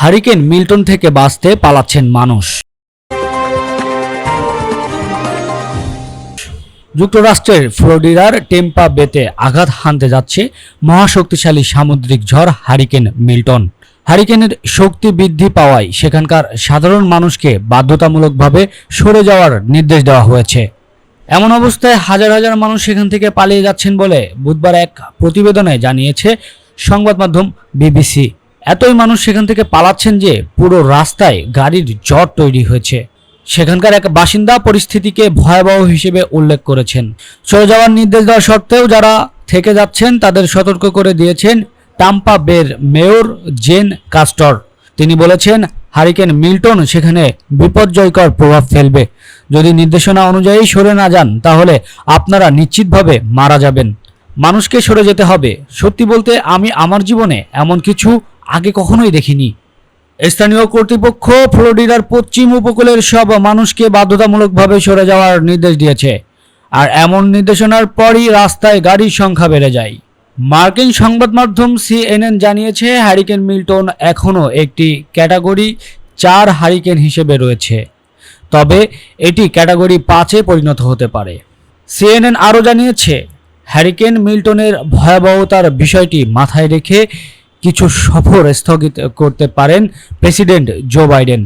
Hurricane Milton থেকে বাঁচতে পালাচ্ছেন মানুষ। যুক্তরাষ্ট্রের ফ্লোরিডার টেম্পা বেতে আঘাত হানতে যাচ্ছে মহাশক্তিশালী সামুদ্রিক ঝড় হারিকেন মিল্টন। হারিকেনের শক্তি বৃদ্ধি পাওয়ায় সেখানকার সাধারণ মানুষকে বাধ্যতামূলকভাবে সরে যাওয়ার নির্দেশ দেওয়া হয়েছে। এমন অবস্থায় হাজার হাজার মানুষ সেখান থেকে পালিয়ে যাচ্ছেন বলে বুধবার এক প্রতিবেদনে জানিয়েছে সংবাদ মাধ্যম বিবিসি। এতই মানুষ সেখান থেকে পালাচ্ছেন যে পুরো রাস্তায় গাড়ির জট তৈরি হয়েছে। সেখানকার এক বাসিন্দা পরিস্থিতিকে ভয়াবহ হিসেবে উল্লেখ করেছেন। চলে যাওয়ার নির্দেশ দেওয়া সত্ত্বেও যারা থেকে যাচ্ছেন, তাদের সতর্ক করে দিয়েছেন টাম্পা বের মেয়র জেন কাস্টর। তিনি বলেছেন, হারিকেন মিল্টন সেখানে বিপর্যয়কর প্রভাব ফেলবে। যদি নির্দেশনা অনুযায়ী সরে না যান, তাহলে আপনারা নিশ্চিতভাবে মারা যাবেন। মানুষকে সরে যেতে হবে। সত্যি বলতে, আমি আমার জীবনে এমন কিছু আগে কখনোই দেখিনি। স্থানীয় কর্তৃপক্ষ ফ্লোরিডার পশ্চিম উপকূলের সব মানুষকে বাধ্যতামূলকভাবে সরে যাওয়ার নির্দেশ দিয়েছে। আর এমন নির্দেশনার পরই রাস্তায় গাড়ির সংখ্যা বেড়ে যায়। মার্কিন সংবাদ মাধ্যম সিএনএন জানিয়েছে হ্যারিকেন মিল্টন এখনও একটি ক্যাটাগরি চার হারিকেন হিসেবে রয়েছে। তবে এটি ক্যাটাগরি পাঁচে পরিণত হতে পারে। সিএনএন আরও জানিয়েছে হ্যারিকেন মিল্টনের ভয়াবহতার বিষয়টি মাথায় রেখে কিছু সফর স্থগিত করতে পারেন প্রেসিডেন্ট জো বাইডেন।